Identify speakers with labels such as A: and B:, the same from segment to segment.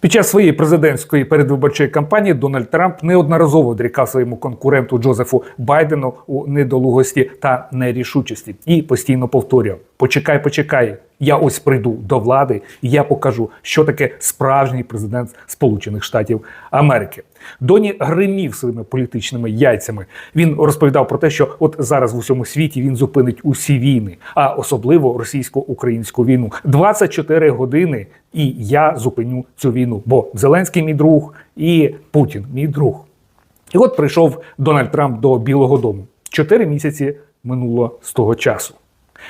A: Під час своєї президентської передвиборчої кампанії Дональд Трамп неодноразово дрікав своєму конкуренту Джозефу Байдену у недолугості та нерішучості і постійно повторював: почекай, почекай. Я ось прийду до влади, і я покажу, що таке справжній президент Сполучених Штатів Америки. Доні гримів своїми політичними яйцями. Він розповідав про те, що от зараз в усьому світі він зупинить усі війни, а особливо російсько-українську війну. 24 години, і я зупиню цю війну. Бо Зеленський мій друг і Путін мій друг. І от прийшов Дональд Трамп до Білого Дому. Чотири місяці минуло з того часу.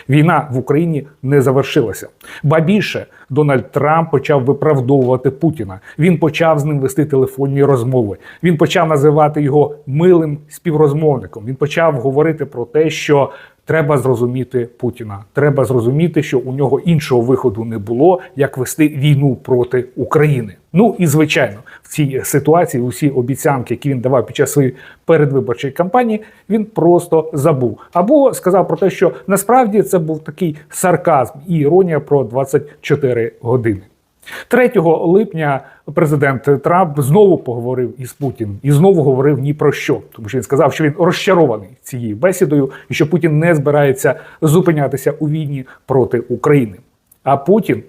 A: Війна в Україні не завершилася. Ба більше Дональд Трамп почав виправдовувати Путіна. Він почав з ним вести телефонні розмови. Він почав називати його милим співрозмовником. Він почав говорити про те, що треба зрозуміти Путіна. Треба зрозуміти, що у нього іншого виходу не було, як вести війну проти України. Ну і звичайно, в цій ситуації усі обіцянки, які він давав під час своєї передвиборчої кампанії, він просто забув або сказав про те, що насправді це був такий сарказм і іронія про 24 години. 3 липня президент Трамп знову поговорив із Путіним і знову говорив ні про що, тому що він сказав, що він розчарований цією бесідою і що Путін не збирається зупинятися у війні проти України. А Путін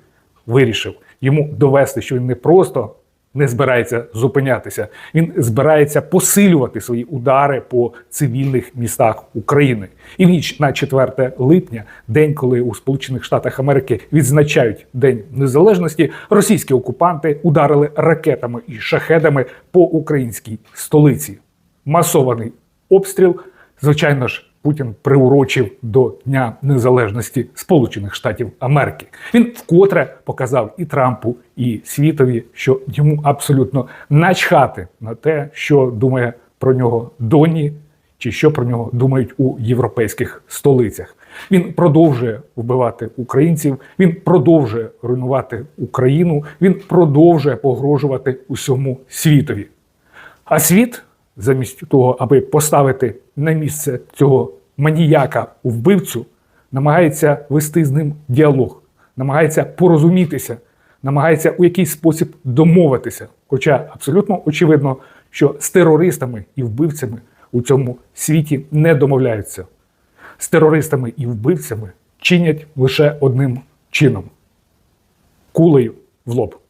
A: вирішив йому довести, що він не просто не збирається зупинятися, він збирається посилювати свої удари по цивільних містах України. І в ніч на 4 липня, день, коли у Сполучених Штатах Америки відзначають День Незалежності, російські окупанти ударили ракетами і шахедами по українській столиці. Масований обстріл, звичайно ж. Путін приурочив до Дня Незалежності Сполучених Штатів Америки. Він вкотре показав і Трампу, і світові, що йому абсолютно начхати на те, що думає про нього Доні, чи що про нього думають у європейських столицях. Він продовжує вбивати українців, він продовжує руйнувати Україну, він продовжує погрожувати усьому світові. А світ, замість того, аби поставити на місце цього маніяка у вбивцю, намагається вести з ним діалог, намагається порозумітися, намагається у якийсь спосіб домовитися. Хоча абсолютно очевидно, що з терористами і вбивцями у цьому світі не домовляються. З терористами і вбивцями чинять лише одним чином кулею в лоб.